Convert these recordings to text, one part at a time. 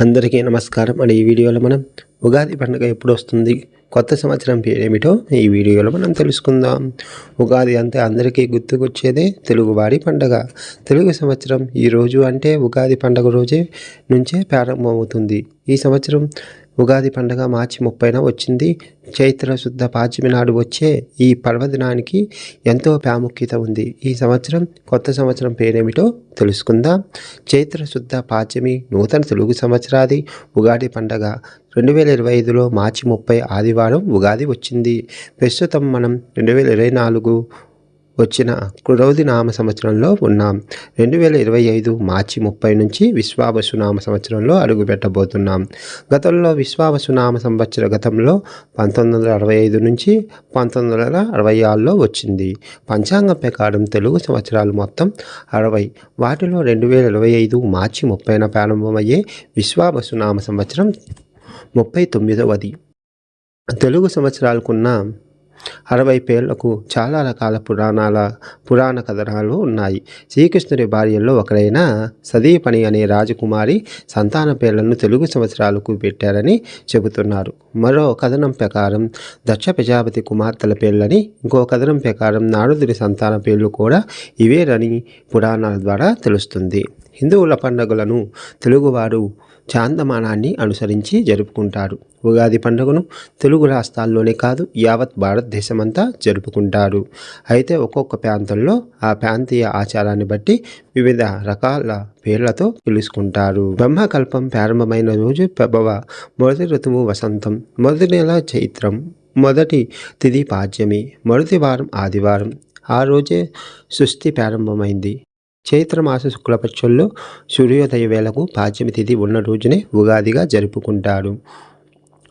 అందరికీ నమస్కారం. అండ్ ఈ వీడియోలో మనం ఉగాది పండుగ ఎప్పుడు వస్తుంది? కొత్త సంవత్సరం పేరేమిటో ఈ వీడియోలో మనం తెలుసుకుందాం. ఉగాది అంటే అందరికీ గుర్తుకొచ్చేదే తెలుగువాడి పండగ. తెలుగు సంవత్సరం ఈ రోజు అంటే ఉగాది పండగ రోజే నుంచే ప్రారంభమవుతుంది. ఈ సంవత్సరం ఉగాది పండగ మార్చి ముప్పైన వచ్చింది. చైత్ర శుద్ధ పాచిమి నాడు వచ్చే ఈ పర్వదినానికి ఎంతో ప్రాముఖ్యత ఉంది. ఈ సంవత్సరం కొత్త సంవత్సరం పేరేమిటో తెలుసుకుందాం. చైత్ర శుద్ధ పాడ్యమి నూతన తెలుగు సంవత్సరాది ఉగాది పండగ. రెండు వేల ఇరవై ఐదులో మార్చి ముప్పై ఆదివారం ఉగాది వచ్చింది. ప్రస్తుతం మనం రెండు వేల ఇరవై నాలుగు వచ్చిన క్రౌది నామ సంవత్సరంలో ఉన్నాం. రెండు వేల ఇరవై ఐదు మార్చి ముప్పై నుంచి విశ్వావసు నామ సంవత్సరంలో అడుగుపెట్టబోతున్నాం. గతంలో విశ్వావసు నామ సంవత్సర గతంలో పంతొమ్మిది వందల అరవై ఐదు నుంచి పంతొమ్మిది వందల అరవై ఆరులో వచ్చింది. పంచాంగం ప్రకారం తెలుగు సంవత్సరాలు మొత్తం అరవై. వాటిలో రెండు వేల ఇరవై ఐదు మార్చి ముప్పైన ప్రారంభమయ్యే విశ్వావసు నామ సంవత్సరం ముప్పై తొమ్మిదవది. తెలుగు సంవత్సరాలకున్న అరవై పేర్లకు చాలా రకాల పురాణాల పురాణ కథనాలు ఉన్నాయి. శ్రీకృష్ణుడి భార్యల్లో ఒకరైన సదీపని అనే రాజకుమారి సంతాన పేర్లను తెలుగు సంవత్సరాలకు పెట్టారని చెబుతున్నారు. మరో కథనం ప్రకారం దక్ష ప్రజాపతి కుమార్తెల పేర్లని ఇంకో కథనం ప్రకారం నారదుడి సంతాన పేర్లు కూడా ఇవేనని పురాణాల ద్వారా తెలుస్తుంది. హిందువుల పండుగలను తెలుగువారు చాందమానాన్ని అనుసరించి జరుపుకుంటారు ఉగాది పండుగను తెలుగు రాష్ట్రాల్లోనే కాదు యావత్ భారతదేశమంతా జరుపుకుంటారు అయితే ఒక్కొక్క ప్రాంతంలో ఆ ప్రాంతీయ ఆచారాన్ని బట్టి వివిధ రకాల పేర్లతో పిలుచుకుంటారు బ్రహ్మకల్పం ప్రారంభమైన రోజు ప్రభవ మొదటి ఋతువు వసంతం మొదటి నెల చైత్రం మొదటి తిది పాడ్యమి మొదటి వారం ఆదివారం. ఆ రోజే సృష్టి ప్రారంభమైంది. చైత్రమాస శుక్లపక్షంలో సూర్యోదయ వేళకు పాడ్యమి తిథి ఉన్న రోజునే ఉగాదిగా జరుపుకుంటారు.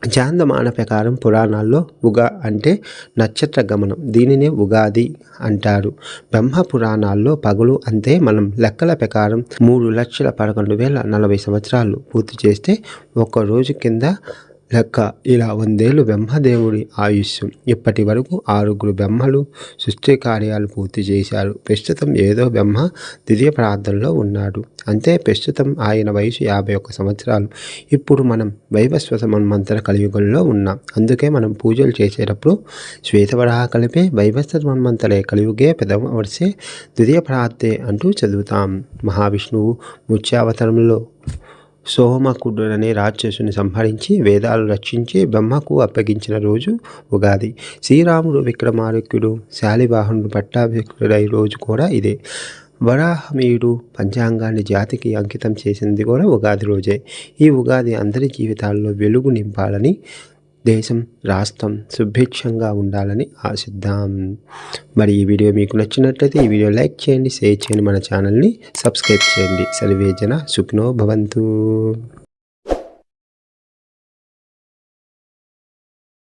చాందమాన ప్రకారం పురాణాల్లో ఉగా అంటే నక్షత్ర గమనం దీనినే ఉగాది అంటారు. బ్రహ్మ పురాణాల్లో పగులు అంతే మనం లెక్కల ప్రకారం మూడు లక్షల పదకొండు వేల నలభై సంవత్సరాలు పూర్తి చేస్తే ఒక్క రోజు కింద లెక్క. ఇలా వందేళ్ళు బ్రహ్మదేవుడి ఆయుష్యం. ఇప్పటి వరకు ఆరుగురు బ్రహ్మలు సృష్టి కార్యాలు పూర్తి చేశారు. ప్రస్తుతం ఏదో బ్రహ్మ ద్వితీయ ప్రార్థనలో ఉన్నాడు. అంతే ప్రస్తుతం ఆయన వయసు యాభై ఒక్క సంవత్సరాలు. ఇప్పుడు మనం వైవస్వత మన్మంతర కలియుగంలో ఉన్నాం. అందుకే మనం పూజలు చేసేటప్పుడు శ్వేతవరాహ కలిపే వైవస్వత మన్మంతరే కలియుగే పెదవ వర్షే ద్వితీయ ప్రార్థే అంటూ చదువుతాం. మహావిష్ణువు ముత్యావతారంలో సోమకుడుననే రాక్షసుని సంహరించి వేదాలు రక్షించి బ్రహ్మకు అప్పగించిన రోజు ఉగాది. శ్రీరాముడు విక్రమార్కుడు శాలివాహనుడు పట్టాభిషిక్తుడై రోజు కూడా ఇదే. వరాహమీయుడు పంచాంగాన్ని జాతికి అంకితం చేసింది కూడా ఉగాది రోజే. ఈ ఉగాది అందరి జీవితాల్లో వెలుగు నింపాలని దేశం రాష్ట్రం సుభిక్షంగా ఉండాలని ఆశిద్దాం. మరి ఈ వీడియో మీకు నచ్చినట్లయితే ఈ వీడియో లైక్ చేయండి షేర్ చేయండి మన ఛానల్ని సబ్స్క్రైబ్ చేయండి. సర్వేజన సుఖ్నో భవంతు.